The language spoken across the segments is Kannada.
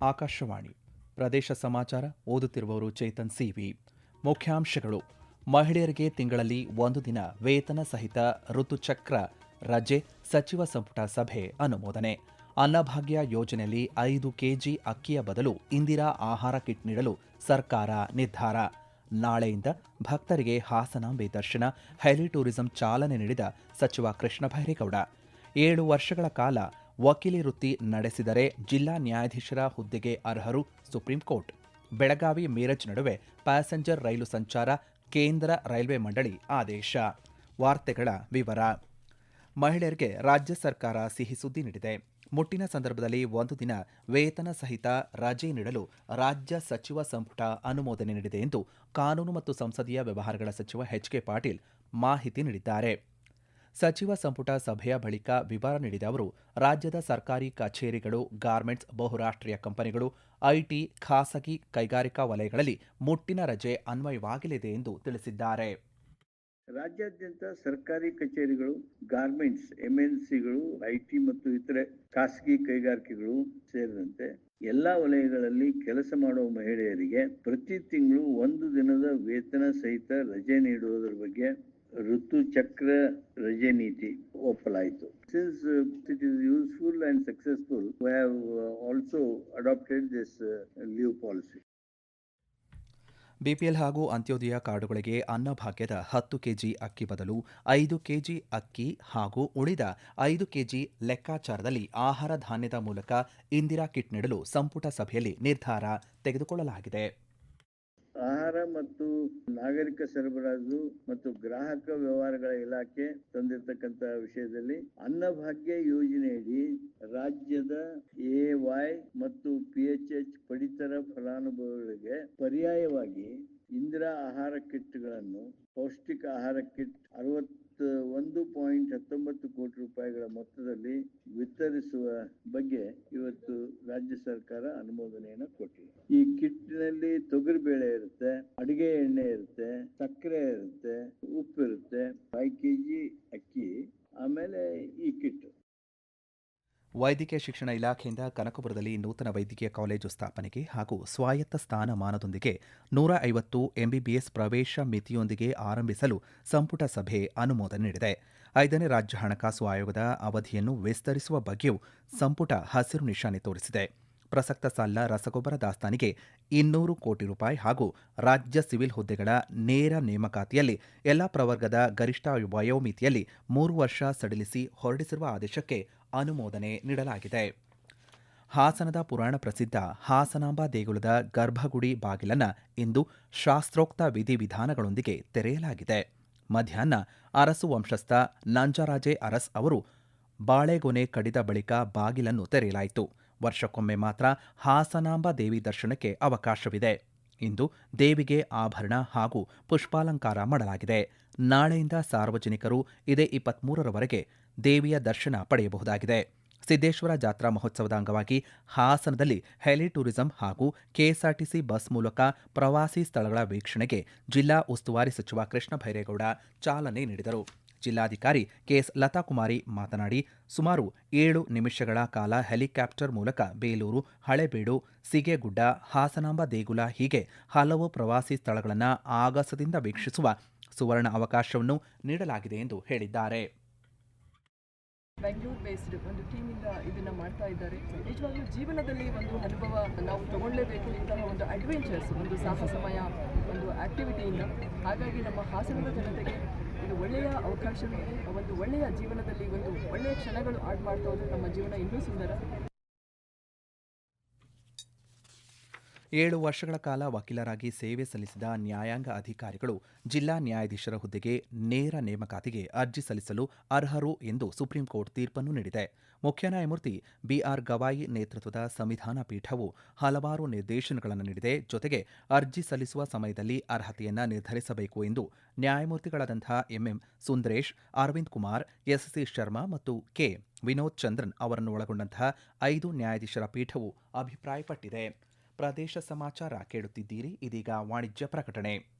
ಆಕಾಶವಾಣಿ ಪ್ರದೇಶ ಸಮಾಚಾರ ಓದುತ್ತಿರುವವರು ಚೇತನ್ ಸಿವಿ. ಮುಖ್ಯಾಂಶಗಳು. ಮಹಿಳೆಯರಿಗೆ ತಿಂಗಳಲ್ಲಿ ಒಂದು ದಿನ ವೇತನ ಸಹಿತ ಋತುಚಕ್ರ ರಜೆ, ಸಚಿವ ಸಂಪುಟ ಸಭೆ ಅನುಮೋದನೆ. ಅನ್ನಭಾಗ್ಯ ಯೋಜನೆಯಲ್ಲಿ ಐದು ಕೆಜಿ ಅಕ್ಕಿಯ ಬದಲು ಇಂದಿರಾ ಆಹಾರ ಕಿಟ್ ನೀಡಲು ಸರ್ಕಾರ ನಿರ್ಧಾರ. ನಾಳೆಯಿಂದ ಭಕ್ತರಿಗೆ ಹಾಸನಾಂಬೆ ದರ್ಶನ ಹೆಲಿ ಟೂರಿಸಂ ಚಾಲನೆ ನೀಡಿದ ಸಚಿವ ಕೃಷ್ಣ ಭೈರೇಗೌಡ. ಏಳು ವರ್ಷಗಳ ಕಾಲ ವಕೀಲಿ ವೃತ್ತಿ ನಡೆಸಿದರೆ ಜಿಲ್ಲಾ ನ್ಯಾಯಾಧೀಶರ ಹುದ್ದೆಗೆ ಅರ್ಹರು ಸುಪ್ರೀಂ ಕೋರ್ಟ್. ಬೆಳಗಾವಿ ಮೀರಜ್ ನಡುವೆ ಪ್ಯಾಸೆಂಜರ್ ರೈಲು ಸಂಚಾರ, ಕೇಂದ್ರ ರೈಲ್ವೆ ಮಂಡಳಿ ಆದೇಶ. ವಾರ್ತೆಗಳ ವಿವರ. ಮಹಿಳೆಯರಿಗೆ ರಾಜ್ಯ ಸರ್ಕಾರ ಸಿಹಿ ಸುದ್ದಿ ನೀಡಿದೆ. ಮುಟ್ಟಿನ ಸಂದರ್ಭದಲ್ಲಿ ಒಂದು ದಿನ ವೇತನ ಸಹಿತ ರಜೆ ನೀಡಲು ರಾಜ್ಯ ಸಚಿವ ಸಂಪುಟ ಅನುಮೋದನೆ ನೀಡಿದೆ ಎಂದು ಕಾನೂನು ಮತ್ತು ಸಂಸದೀಯ ವ್ಯವಹಾರಗಳ ಸಚಿವ ಎಚ್ ಕೆ ಪಾಟೀಲ್ ಮಾಹಿತಿ ನೀಡಿದ್ದಾರೆ. ಸಚಿವ ಸಂಪುಟ ಸಭೆಯ ಬಳಿಕ ವಿವರ ನೀಡಿದ ಅವರು, ರಾಜ್ಯದ ಸರ್ಕಾರಿ ಕಚೇರಿಗಳು, ಗಾರ್ಮೆಂಟ್ಸ್, ಬಹುರಾಷ್ಟ್ರೀಯ ಕಂಪನಿಗಳು, ಐಟಿ, ಖಾಸಗಿ ಕೈಗಾರಿಕಾ ವಲಯಗಳಲ್ಲಿ ಮುಟ್ಟಿನ ರಜೆ ಅನ್ವಯವಾಗಲಿದೆ ಎಂದು ತಿಳಿಸಿದ್ದಾರೆ. ರಾಜ್ಯಾದ್ಯಂತ ಸರ್ಕಾರಿ ಕಚೇರಿಗಳು, ಗಾರ್ಮೆಂಟ್ಸ್ ಎಂಎನ್ಸಿಗಳು ಐಟಿ ಮತ್ತು ಇತರೆ ಖಾಸಗಿ ಕೈಗಾರಿಕೆಗಳು ಸೇರಿದಂತೆ ಎಲ್ಲಾ ವಲಯಗಳಲ್ಲಿ ಕೆಲಸ ಮಾಡುವ ಮಹಿಳೆಯರಿಗೆ ಪ್ರತಿ ತಿಂಗಳು ಒಂದು ದಿನದ ವೇತನ ಸಹಿತ ರಜೆ ನೀಡುವುದರ ಬಗ್ಗೆ ಋತು ಚಕ್ರ ರಜೆ ನೀತಿ ಒಪ್ಪಲಾಯಿತು. Since it is useful and successful we have also adopted this leave policy BPL ಹಾಗೂ ಅಂತ್ಯೋದಯ ಕಾರ್ಡುಗಳಿಗೆ ಅನ್ನಭಾಗ್ಯದ ಹತ್ತು ಕೆಜಿ ಅಕ್ಕಿ ಬದಲು ಐದು ಕೆಜಿ ಅಕ್ಕಿ ಹಾಗೂ ಉಳಿದ ಐದು ಕೆಜಿ ಲೆಕ್ಕಾಚಾರದಲ್ಲಿ ಆಹಾರ ಧಾನ್ಯದ ಮೂಲಕ ಇಂದಿರಾ ಕಿಟ್ ನೀಡಲು ಸಂಪುಟ ಸಭೆಯಲ್ಲಿ ನಿರ್ಧಾರ ತೆಗೆದುಕೊಳ್ಳಲಾಗಿದೆ. ಆಹಾರ ಮತ್ತು ನಾಗರಿಕ ಸರಬರಾಜು ಮತ್ತು ಗ್ರಾಹಕ ವ್ಯವಹಾರಗಳ ಇಲಾಖೆ ತಂದಿರತಕ್ಕಂತ ವಿಷಯದಲ್ಲಿ ಅನ್ನಭಾಗ್ಯ ಯೋಜನೆಯಡಿ ರಾಜ್ಯದ ಎ ವೈ ಮತ್ತು ಪಿ ಎಚ್ ಎಚ್ ಪಡಿತರ ಫಲಾನುಭವಿಗಳಿಗೆ ಪರ್ಯಾಯವಾಗಿ ಇಂದಿರಾ ಆಹಾರ ಕಿಟ್ಗಳನ್ನು, ಪೌಷ್ಟಿಕ ಆಹಾರ ಕಿಟ್, ಅರವತ್ತ ಒಂದು ಪಾಯಿಂಟ್ ಹತ್ತೊಂಬತ್ತು ಕೋಟಿ ರೂಪಾಯಿಗಳ ಮೊತ್ತದಲ್ಲಿ ವಿತರಿಸುವ ಬಗ್ಗೆ ಇವತ್ತು ರಾಜ್ಯ ಸರ್ಕಾರ ಅನುಮೋದನೆಯನ್ನು ಕೊಟ್ಟಿದೆ. ಈ ಕಿಟ್ನಲ್ಲಿ ತೊಗರಿಬೇಳೆ ಇರುತ್ತೆ, ಅಡಿಗೆ ಎಣ್ಣೆ ಇರುತ್ತೆ, ಸಕ್ಕರೆ ಇರುತ್ತೆ ಉಪ್ಪು ಇರುತ್ತೆ ಫೈವ್ ಕೆಜಿ ಅಕ್ಕಿ, ಆಮೇಲೆ ಈ ಕಿಟ್ ವೈದ್ಯಕೀಯ ಶಿಕ್ಷಣ ಇಲಾಖೆಯಿಂದ ಕನಕಪುರದಲ್ಲಿ ನೂತನ ವೈದ್ಯಕೀಯ ಕಾಲೇಜು ಸ್ಥಾಪನೆಗೆ ಹಾಗೂ ಸ್ವಾಯತ್ತ ಸ್ಥಾನಮಾನದೊಂದಿಗೆ ನೂರ ಐವತ್ತು ಎಂಬಿಬಿಎಸ್ ಪ್ರವೇಶ ಮಿತಿಯೊಂದಿಗೆ ಆರಂಭಿಸಲು ಸಂಪುಟ ಸಭೆ ಅನುಮೋದನೆ ನೀಡಿದೆ. ಐದನೇ ರಾಜ್ಯ ಹಣಕಾಸು ಆಯೋಗದ ಅವಧಿಯನ್ನು ವಿಸ್ತರಿಸುವ ಬಗ್ಗೆಯೂ ಸಂಪುಟ ಹಸಿರು ನಿಶಾನೆ ತೋರಿಸಿದೆ. ಪ್ರಸಕ್ತ ಸಾಲ ರಸಗೊಬ್ಬರ ದಾಸ್ತಾನಿಗೆ ಇನ್ನೂರು ಕೋಟಿ ರೂಪಾಯಿ ಹಾಗೂ ರಾಜ್ಯ ಸಿವಿಲ್ ಹುದ್ದೆಗಳ ನೇರ ನೇಮಕಾತಿಯಲ್ಲಿ ಎಲ್ಲ ಪ್ರವರ್ಗದ ಗರಿಷ್ಠ ವಯೋಮಿತಿಯಲ್ಲಿ ಮೂರು ವರ್ಷ ಸಡಿಲಿಸಿ ಹೊರಡಿಸಿರುವ ಆದೇಶಕ್ಕೆ ಅನುಮೋದನೆ ನೀಡಲಾಗಿದೆ. ಹಾಸನದ ಪುರಾಣ ಪ್ರಸಿದ್ಧ ಹಾಸನಾಂಬ ದೇಗುಲದ ಗರ್ಭಗುಡಿ ಬಾಗಿಲನ್ನು ಇಂದು ಶಾಸ್ತ್ರೋಕ್ತ ವಿಧಿವಿಧಾನಗಳೊಂದಿಗೆ ತೆರೆಯಲಾಗಿದೆ. ಮಧ್ಯಾಹ್ನ ಅರಸು ವಂಶಸ್ಥ ನಂಜರಾಜೆ ಅರಸ್ ಅವರು ಬಾಳೆಗೊನೆ ಕಡಿದ ಬಳಿಕ ಬಾಗಿಲನ್ನು ತೆರೆಯಲಾಯಿತು. ವರ್ಷಕ್ಕೊಮ್ಮೆ ಮಾತ್ರ ಹಾಸನಾಂಬ ದೇವಿ ದರ್ಶನಕ್ಕೆ ಅವಕಾಶವಿದೆ. ಇಂದು ದೇವಿಗೆ ಆಭರಣ ಹಾಗೂ ಪುಷ್ಪಾಲಂಕಾರ ಮಾಡಲಾಗಿದೆ. ನಾಳೆಯಿಂದ ಸಾರ್ವಜನಿಕರು ಇದೇ ಇಪ್ಪತ್ಮೂರರವರೆಗೆ ದೇವಿಯ ದರ್ಶನ ಪಡೆಯಬಹುದಾಗಿದೆ. ಸಿದ್ದೇಶ್ವರ ಜಾತ್ರಾ ಮಹೋತ್ಸವದ ಅಂಗವಾಗಿ ಹಾಸನದಲ್ಲಿ ಹೆಲಿ ಟೂರಿಸಂ ಹಾಗೂ ಕೆಎಸ್ಆರ್ಟಿಸಿ ಬಸ್ ಮೂಲಕ ಪ್ರವಾಸಿ ಸ್ಥಳಗಳ ವೀಕ್ಷಣೆಗೆ ಜಿಲ್ಲಾ ಉಸ್ತುವಾರಿ ಸಚಿವ ಕೃಷ್ಣ ಭೈರೇಗೌಡ ಚಾಲನೆ ನೀಡಿದರು. ಜಿಲ್ಲಾಧಿಕಾರಿ ಕೆಎಸ್ ಲತಾಕುಮಾರಿ ಮಾತನಾಡಿ, ಸುಮಾರು ಏಳು ನಿಮಿಷಗಳ ಕಾಲ ಹೆಲಿಕಾಪ್ಟರ್ ಮೂಲಕ ಬೇಲೂರು, ಹಳೆಬೀಡು, ಸಿಗೆಗುಡ್ಡ, ಹಾಸನಾಂಬ ದೇಗುಲ ಹೀಗೆ ಹಲವು ಪ್ರವಾಸಿ ಸ್ಥಳಗಳನ್ನು ಆಗಸದಿಂದ ವೀಕ್ಷಿಸುವ ಸುವರ್ಣ ಅವಕಾಶವನ್ನು ನೀಡಲಾಗಿದೆ ಎಂದು ಹೇಳಿದ್ದಾರೆ. ಬೆಂಗಳೂರು ಬೇಸ್ಡ್ ಒಂದು ಟೀಮಿಂದ ಇದನ್ನ ಮಾಡ್ತಾ ಇದ್ದಾರೆ. ನಿಜವಾಗ್ಲೂ ಜೀವನದಲ್ಲಿ ಒಂದು ಅನುಭವ ನಾವು ತಗೊಳ್ಳೇಬೇಕು ಇಂತಹ ಒಂದು ಅಡ್ವೆಂಚರ್ಸ್ ಒಂದು ಸಾಹಸಮಯ, ಒಂದು ಆಕ್ಟಿವಿಟಿಯಿಂದ ಹಾಗಾಗಿ ನಮ್ಮ ಹಾಸನದ ಜನತೆಗೆ ಇದು ಒಳ್ಳೆಯ ಅವಕಾಶಗಳು ಒಂದು ಒಳ್ಳೆಯ ಜೀವನದಲ್ಲಿ ಒಂದು ಒಳ್ಳೆಯ ಕ್ಷಣಗಳು ಆಡ್ ಮಾಡ್ತಾ ಹೋದರೆ ನಮ್ಮ ಜೀವನ ಇನ್ನೂ ಸುಂದರ. ಏಳು ವರ್ಷಗಳ ಕಾಲ ವಕೀಲರಾಗಿ ಸೇವೆ ಸಲ್ಲಿಸಿದ ನ್ಯಾಯಾಂಗ ಅಧಿಕಾರಿಗಳು ಜಿಲ್ಲಾ ನ್ಯಾಯಾಧೀಶರ ಹುದ್ದೆಗೆ ನೇರ ನೇಮಕಾತಿಗೆ ಅರ್ಜಿ ಸಲ್ಲಿಸಲು ಅರ್ಹರು ಎಂದು ಸುಪ್ರೀಂ ಕೋರ್ಟ್ ತೀರ್ಪನ್ನು ನೀಡಿದೆ. ಮುಖ್ಯ ನ್ಯಾಯಮೂರ್ತಿ ಬಿಆರ್ ಗವಾಯಿ ನೇತೃತ್ವದ ಸಂವಿಧಾನ ಪೀಠವು ಹಲವಾರು ನಿರ್ದೇಶನಗಳನ್ನು ನೀಡಿದೆ. ಜೊತೆಗೆ ಅರ್ಜಿ ಸಲ್ಲಿಸುವ ಸಮಯದಲ್ಲಿ ಅರ್ಹತೆಯನ್ನು ನಿರ್ಧರಿಸಬೇಕು ಎಂದು ನ್ಯಾಯಮೂರ್ತಿಗಳಾದಂಥ ಎಂಎಂ ಸುಂದರೇಶ್, ಅರವಿಂದ್ ಕುಮಾರ್, ಎಸ್ಸಿ ಶರ್ಮಾ ಮತ್ತು ಕೆ ವಿನೋದ್ ಚಂದ್ರನ್ ಅವರನ್ನು ಒಳಗೊಂಡಂತಹ ಐದು ನ್ಯಾಯಾಧೀಶರ ಪೀಠವು ಅಭಿಪ್ರಾಯಪಟ್ಟಿದೆ. ಪ್ರದೇಶ ಸಮಾಚಾರ ಕೇಳುತ್ತಿದ್ದೀರಿ ಇದೀಗ ವಾಣಿಜ್ಯ ಪ್ರಕಟಣೆ.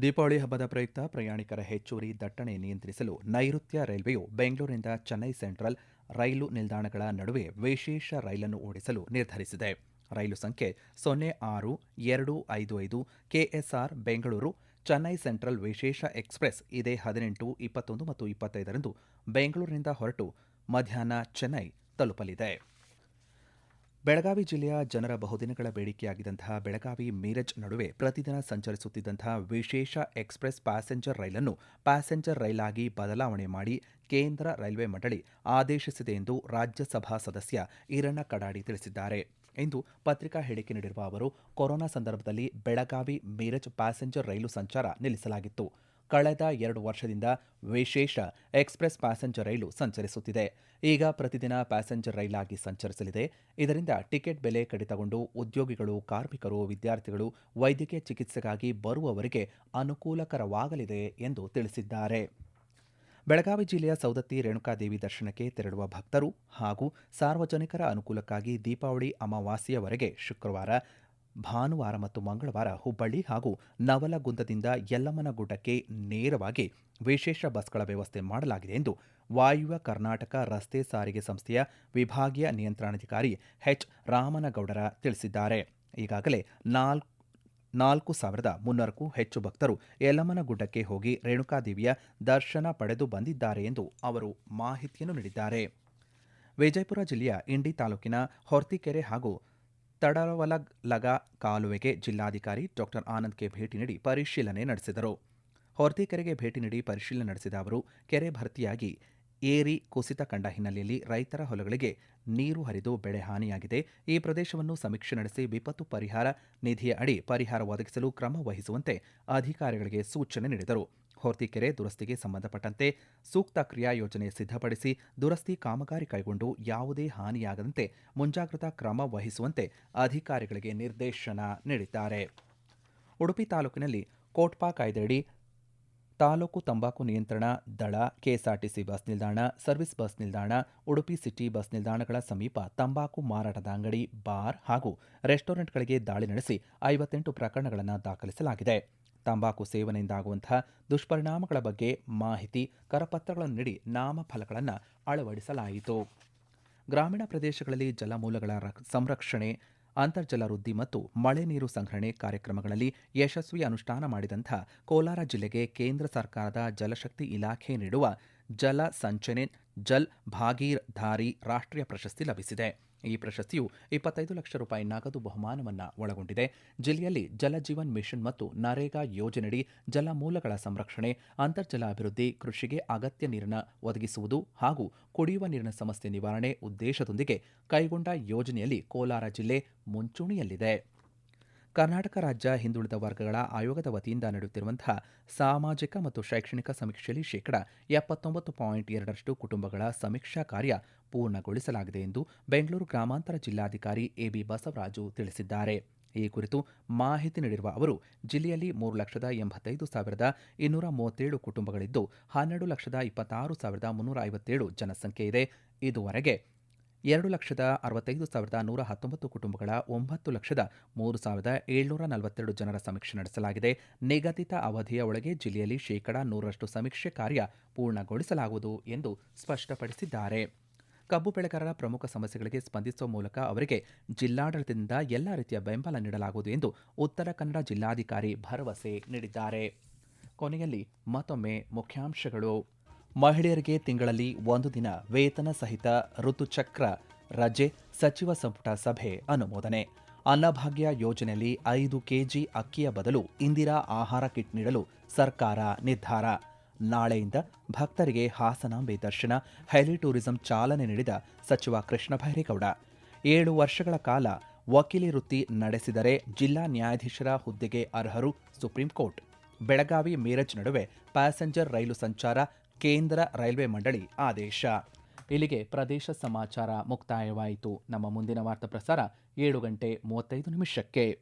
ದೀಪಾವಳಿ ಹಬ್ಬದ ಪ್ರಯುಕ್ತ ಪ್ರಯಾಣಿಕರ ಹೆಚ್ಚುವರಿ ದಟ್ಟಣೆ ನಿಯಂತ್ರಿಸಲು ನೈಋತ್ಯ ರೈಲ್ವೆಯು ಬೆಂಗಳೂರಿನಿಂದ ಚೆನ್ನೈ ಸೆಂಟ್ರಲ್ ರೈಲು ನಿಲ್ದಾಣಗಳ ನಡುವೆ ವಿಶೇಷ ರೈಲನ್ನು ಓಡಿಸಲು ನಿರ್ಧರಿಸಿದೆ. ರೈಲು ಸಂಖ್ಯೆ ಸೊನ್ನೆ ಆರು, ಎರಡು, ಐದು ಐದು, ಕೆಎಸ್ಆರ್ ಬೆಂಗಳೂರು, ಚೆನ್ನೈ ಸೆಂಟ್ರಲ್ ವಿಶೇಷ ಎಕ್ಸ್ಪ್ರೆಸ್ ಇದೇ ಹದಿನೆಂಟು, ಇಪ್ಪತ್ತೊಂದು ಮತ್ತು ಇಪ್ಪತ್ತೈದರಂದು ಬೆಂಗಳೂರಿನಿಂದ ಹೊರಟು ಮಧ್ಯಾಹ್ನ ಚೆನ್ನೈ ತಲುಪಲಿದೆ. ಬೆಳಗಾವಿ ಜಿಲ್ಲೆಯ ಜನರ ಬಹುದಿನಗಳ ಬೇಡಿಕೆಯಾಗಿದ್ದಂತಹ ಬೆಳಗಾವಿ ಮೀರಜ್ ನಡುವೆ ಪ್ರತಿದಿನ ಸಂಚರಿಸುತ್ತಿದ್ದಂತಹ ವಿಶೇಷ ಎಕ್ಸ್ಪ್ರೆಸ್ ಪ್ಯಾಸೆಂಜರ್ ರೈಲನ್ನು ಪ್ಯಾಸೆಂಜರ್ ರೈಲಾಗಿ ಬದಲಾವಣೆ ಮಾಡಿ ಕೇಂದ್ರ ರೈಲ್ವೆ ಮಂಡಳಿ ಆದೇಶಿಸಿದೆ ಎಂದು ರಾಜ್ಯಸಭಾ ಸದಸ್ಯ ಈರಣ್ಣ ಕಡಾಡಿ ತಿಳಿಸಿದ್ದಾರೆ. ಎಂದು ಪತ್ರಿಕಾ ಹೇಳಿಕೆ ನೀಡಿರುವ ಅವರು, ಕೊರೋನಾ ಸಂದರ್ಭದಲ್ಲಿ ಬೆಳಗಾವಿ ಮೀರಜ್ ಪ್ಯಾಸೆಂಜರ್ ರೈಲು ಸಂಚಾರ ನಿಲ್ಲಿಸಲಾಗಿತ್ತು. ಕಳೆದ ಎರಡು ವರ್ಷದಿಂದ ವಿಶೇಷ ಎಕ್ಸ್ಪ್ರೆಸ್ ಪ್ಯಾಸೆಂಜರ್ ರೈಲು ಸಂಚರಿಸುತ್ತಿದೆ. ಈಗ ಪ್ರತಿದಿನ ಪ್ಯಾಸೆಂಜರ್ ರೈಲಾಗಿ ಸಂಚರಿಸಲಿದೆ. ಇದರಿಂದ ಟಿಕೆಟ್ ಬೆಲೆ ಕಡಿತಗೊಂಡು ಉದ್ಯೋಗಿಗಳು, ಕಾರ್ಮಿಕರು, ವಿದ್ಯಾರ್ಥಿಗಳು, ವೈದ್ಯಕೀಯ ಚಿಕಿತ್ಸೆಗಾಗಿ ಬರುವವರಿಗೆ ಅನುಕೂಲಕರವಾಗಲಿದೆ ಎಂದು ತಿಳಿಸಿದ್ದಾರೆ. ಬೆಳಗಾವಿ ಜಿಲ್ಲೆಯ ಸೌದತ್ತಿ ರೇಣುಕಾದೇವಿ ದರ್ಶನಕ್ಕೆ ತೆರಳುವ ಭಕ್ತರು ಹಾಗೂ ಸಾರ್ವಜನಿಕರ ಅನುಕೂಲಕ್ಕಾಗಿ ದೀಪಾವಳಿ ಅಮಾವಾಸ್ಯೆಯವರೆಗೆ ಶುಕ್ರವಾರ ಭಾನುವಾರ ಮತ್ತು ಮಂಗಳವಾರ ಹುಬ್ಬಳ್ಳಿ ಹಾಗೂ ನವಲಗುಂದದಿಂದ ಯಲ್ಲಮ್ಮನಗುಡ್ಡಕ್ಕೆ ನೇರವಾಗಿ ವಿಶೇಷ ಬಸ್ಗಳ ವ್ಯವಸ್ಥೆ ಮಾಡಲಾಗಿದೆ ಎಂದು ವಾಯುವ್ಯ ಕರ್ನಾಟಕ ರಸ್ತೆ ಸಾರಿಗೆ ಸಂಸ್ಥೆಯ ವಿಭಾಗೀಯ ನಿಯಂತ್ರಣಾಧಿಕಾರಿ ಎಚ್ ರಾಮನಗೌಡರ ತಿಳಿಸಿದ್ದಾರೆ. ಈಗಾಗಲೇ ನಾಲ್ಕು ನಾಲ್ಕು ಸಾವಿರದ ಮುನ್ನೂರಕ್ಕೂ ಹೆಚ್ಚು ಭಕ್ತರು ಯಲ್ಲಮ್ಮನಗುಡ್ಡಕ್ಕೆ ಹೋಗಿ ರೇಣುಕಾದೇವಿಯ ದರ್ಶನ ಪಡೆದು ಬಂದಿದ್ದಾರೆ ಎಂದು ಅವರು ಮಾಹಿತಿಯನ್ನು ನೀಡಿದ್ದಾರೆ. ವಿಜಯಪುರ ಜಿಲ್ಲೆಯ ಇಂಡಿ ತಾಲೂಕಿನ ಹೊರ್ತಿಕೆರೆ ಹಾಗೂ ತಡವಲಗ ಕಾಲುವೆಗೆ ಜಿಲ್ಲಾಧಿಕಾರಿ ಡಾಕ್ಟರ್ ಆನಂದ್ಗೆ ಭೇಟಿ ನೀಡಿ ಪರಿಶೀಲನೆ ನಡೆಸಿದರು. ಹೊರ್ತಿಕೆರೆಗೆ ಭೇಟಿ ನೀಡಿ ಪರಿಶೀಲನೆ ನಡೆಸಿದ ಅವರು, ಕೆರೆ ಭರ್ತಿಯಾಗಿ ಏರಿ ಕುಸಿತ ಕಂಡ ಹಿನ್ನೆಲೆಯಲ್ಲಿ ರೈತರ ಹೊಲಗಳಿಗೆ ನೀರು ಹರಿದು ಬೆಳೆ ಹಾನಿಯಾಗಿದೆ. ಈ ಪ್ರದೇಶವನ್ನು ಸಮೀಕ್ಷೆ ನಡೆಸಿ ವಿಪತ್ತು ಪರಿಹಾರ ನಿಧಿಯ ಅಡಿ ಪರಿಹಾರ ಒದಗಿಸಲು ಕ್ರಮ ವಹಿಸುವಂತೆ ಅಧಿಕಾರಿಗಳಿಗೆ ಸೂಚನೆ ನೀಡಿದರು. ಹೊರ್ತಿಕೆರೆ ದುರಸ್ತಿಗೆ ಸಂಬಂಧಪಟ್ಟಂತೆ ಸೂಕ್ತ ಕ್ರಿಯಾ ಯೋಜನೆ ಸಿದ್ಧಪಡಿಸಿ ದುರಸ್ತಿ ಕಾಮಗಾರಿ ಕೈಗೊಂಡು ಯಾವುದೇ ಹಾನಿಯಾಗದಂತೆ ಮುಂಜಾಗ್ರತಾ ಕ್ರಮ ವಹಿಸುವಂತೆ ಅಧಿಕಾರಿಗಳಿಗೆ ನಿರ್ದೇಶನ ನೀಡಿದ್ದಾರೆ. ಉಡುಪಿ ತಾಲೂಕಿನಲ್ಲಿ ಕೋಟ್ಪಾ ಕಾಯ್ದೆಯಡಿ ತಾಲೂಕು ತಂಬಾಕು ನಿಯಂತ್ರಣ ದಳ, ಕೆಎಸ್ಆರ್ಟಿಸಿ ಬಸ್ ನಿಲ್ದಾಣ, ಸರ್ವಿಸ್ ಬಸ್ ನಿಲ್ದಾಣ, ಉಡುಪಿ ಸಿಟಿ ಬಸ್ ನಿಲ್ದಾಣಗಳ ಸಮೀಪ ತಂಬಾಕು ಮಾರಾಟದ ಅಂಗಡಿ, ಬಾರ್ ಹಾಗೂ ರೆಸ್ಟೋರೆಂಟ್ಗಳಿಗೆ ದಾಳಿ ನಡೆಸಿ ಐವತ್ತೆಂಟು ಪ್ರಕರಣಗಳನ್ನು ದಾಖಲಿಸಲಾಗಿದೆ. ತಂಬಾಕು ಸೇವನೆಯಿಂದಾಗುವಂತಹ ದುಷ್ಪರಿಣಾಮಗಳ ಬಗ್ಗೆ ಮಾಹಿತಿ, ಕರಪತ್ರಗಳನ್ನು ನೀಡಿ ನಾಮಫಲಕಗಳನ್ನು ಅಳವಡಿಸಲಾಯಿತು. ಗ್ರಾಮೀಣ ಪ್ರದೇಶಗಳಲ್ಲಿ ಜಲಮೂಲಗಳ ಸಂರಕ್ಷಣೆ, ಅಂತರ್ಜಲ ವೃದ್ಧಿ ಮತ್ತು ಮಳೆ ನೀರು ಸಂಗ್ರಹಣೆ ಕಾರ್ಯಕ್ರಮಗಳಲ್ಲಿ ಯಶಸ್ವಿ ಅನುಷ್ಠಾನ ಮಾಡಿದಂಥ ಕೋಲಾರ ಜಿಲ್ಲೆಗೆ ಕೇಂದ್ರ ಸರ್ಕಾರದ ಜಲಶಕ್ತಿ ಇಲಾಖೆ ನೀಡುವ ಜಲ ಸಂಚನೆನ್ ಜಲ್ ಭಾಗೀದಾರಿ ರಾಷ್ಟ್ರೀಯ ಪ್ರಶಸ್ತಿ ಲಭಿಸಿದೆ. ಈ ಪ್ರಶಸ್ತಿಯು ಇಪ್ಪತ್ತೈದು ಲಕ್ಷ ರೂಪಾಯಿ ನಗದು ಬಹುಮಾನವನ್ನು ಒಳಗೊಂಡಿದೆ. ಜಿಲ್ಲೆಯಲ್ಲಿ ಜಲಜೀವನ್ ಮಿಷನ್ ಮತ್ತು ನರೇಗಾ ಯೋಜನೆಯಡಿ ಜಲಮೂಲಗಳ ಸಂರಕ್ಷಣೆ, ಅಂತರ್ಜಲ ಅಭಿವೃದ್ಧಿ, ಕೃಷಿಗೆ ಅಗತ್ಯ ನೀರಿನ ಒದಗಿಸುವುದು ಹಾಗೂ ಕುಡಿಯುವ ನೀರಿನ ಸಮಸ್ಯೆ ನಿವಾರಣೆ ಉದ್ದೇಶದೊಂದಿಗೆ ಕೈಗೊಂಡ ಯೋಜನೆಯಲ್ಲಿ ಕೋಲಾರ ಜಿಲ್ಲೆ ಮುಂಚೂಣಿಯಲ್ಲಿದೆ. ಕರ್ನಾಟಕ ರಾಜ್ಯ ಹಿಂದುಳಿದ ವರ್ಗಗಳ ಆಯೋಗದ ವತಿಯಿಂದ ನಡೆಯುತ್ತಿರುವಂತಹ ಸಾಮಾಜಿಕ ಮತ್ತು ಶೈಕ್ಷಣಿಕ ಸಮೀಕ್ಷೆಯಲ್ಲಿ ಶೇಕಡ ಎಪ್ಪತ್ತೊಂಬತ್ತು ಪಾಯಿಂಟ್ ಎರಡರಷ್ಟು ಕುಟುಂಬಗಳ ಸಮೀಕ್ಷಾ ಕಾರ್ಯ ಪೂರ್ಣಗೊಳಿಸಲಾಗಿದೆ ಎಂದು ಬೆಂಗಳೂರು ಗ್ರಾಮಾಂತರ ಜಿಲ್ಲಾಧಿಕಾರಿ ಎಬಿ ಬಸವರಾಜು ತಿಳಿಸಿದ್ದಾರೆ. ಈ ಕುರಿತು ಮಾಹಿತಿ ನೀಡಿರುವ ಅವರು, ಜಿಲ್ಲೆಯಲ್ಲಿ ಮೂರು ಲಕ್ಷದ ಎಂಬತ್ತೈದು ಸಾವಿರದ ಇನ್ನೂರ ಮೂವತ್ತೇಳು ಕುಟುಂಬಗಳಿದ್ದು, ಹನ್ನೆರಡು ಲಕ್ಷದ ಇಪ್ಪತ್ತಾರು ಸಾವಿರದ ಮುನ್ನೂರ ಐವತ್ತೇಳು ಜನಸಂಖ್ಯೆ ಇದೆ. ಇದುವರೆಗೆ ಎರಡು ಲಕ್ಷದ ಅರವತ್ತೈದು ಸಾವಿರದ ನೂರ ಹತ್ತೊಂಬತ್ತು ಕುಟುಂಬಗಳ ಒಂಬತ್ತು ಲಕ್ಷದ ಮೂರು ಸಾವಿರದ ಏಳ್ನೂರ ನಲವತ್ತೆರಡು ಜನರ ಸಮೀಕ್ಷೆ ನಡೆಸಲಾಗಿದೆ. ನಿಗದಿತ ಅವಧಿಯ ಒಳಗೆ ಜಿಲ್ಲೆಯಲ್ಲಿ ಶೇಕಡಾ ನೂರರಷ್ಟು ಸಮೀಕ್ಷೆ ಕಾರ್ಯ ಪೂರ್ಣಗೊಳಿಸಲಾಗುವುದು ಎಂದು ಸ್ಪಷ್ಟಪಡಿಸಿದ್ದಾರೆ. ಕಬ್ಬು ಬೆಳೆಗಾರರ ಪ್ರಮುಖ ಸಮಸ್ಯೆಗಳಿಗೆ ಸ್ಪಂದಿಸುವ ಮೂಲಕ ಅವರಿಗೆ ಜಿಲ್ಲಾಡಳಿತದಿಂದ ಎಲ್ಲ ರೀತಿಯ ಬೆಂಬಲ ನೀಡಲಾಗುವುದು ಎಂದು ಉತ್ತರ ಕನ್ನಡ ಜಿಲ್ಲಾಧಿಕಾರಿ ಭರವಸೆ ನೀಡಿದ್ದಾರೆ. ಕೊನೆಯಲ್ಲಿ ಮತ್ತೊಮ್ಮೆ ಮುಖ್ಯಾಂಶಗಳು. ಮಹಿಳೆಯರಿಗೆ ತಿಂಗಳಲ್ಲಿ ಒಂದು ದಿನ ವೇತನ ಸಹಿತ ಋತುಚಕ್ರ ರಜೆ, ಸಚಿವ ಸಂಪುಟ ಸಭೆ ಅನುಮೋದನೆ. ಅನ್ನಭಾಗ್ಯ ಯೋಜನೆಯಲ್ಲಿ ಐದು ಕೆಜಿ ಅಕ್ಕಿಯ ಬದಲು ಇಂದಿರಾ ಆಹಾರ ಕಿಟ್ ನೀಡಲು ಸರ್ಕಾರ ನಿರ್ಧಾರ. ನಾಳೆಯಿಂದ ಭಕ್ತರಿಗೆ ಹಾಸನಾಂಬೆ ದರ್ಶನ, ಹೆಲಿ ಟೂರಿಸಂ ಚಾಲನೆ ನೀಡಿದ ಸಚಿವ ಕೃಷ್ಣ ಭೈರೇಗೌಡ. ಏಳು ವರ್ಷಗಳ ಕಾಲ ವಕೀಲಿ ವೃತ್ತಿ ನಡೆಸಿದರೆ ಜಿಲ್ಲಾ ನ್ಯಾಯಾಧೀಶರ ಹುದ್ದೆಗೆ ಅರ್ಹರು ಸುಪ್ರೀಂ ಕೋರ್ಟ್. ಬೆಳಗಾವಿ ಮೀರಜ್ ನಡುವೆ ಪ್ಯಾಸೆಂಜರ್ ರೈಲು ಸಂಚಾರ ಕೇಂದ್ರ ರೈಲ್ವೆ ಮಂಡಳಿ ಆದೇಶ. ಇಲ್ಲಿಗೆ ಪ್ರದೇಶ ಸಮಾಚಾರ ಮುಕ್ತಾಯವಾಯಿತು. ನಮ್ಮ ಮುಂದಿನ ವಾರ್ತಾ ಪ್ರಸಾರ ಏಳು ಗಂಟೆ ಮೂವತ್ತೈದು ನಿಮಿಷಕ್ಕೆ.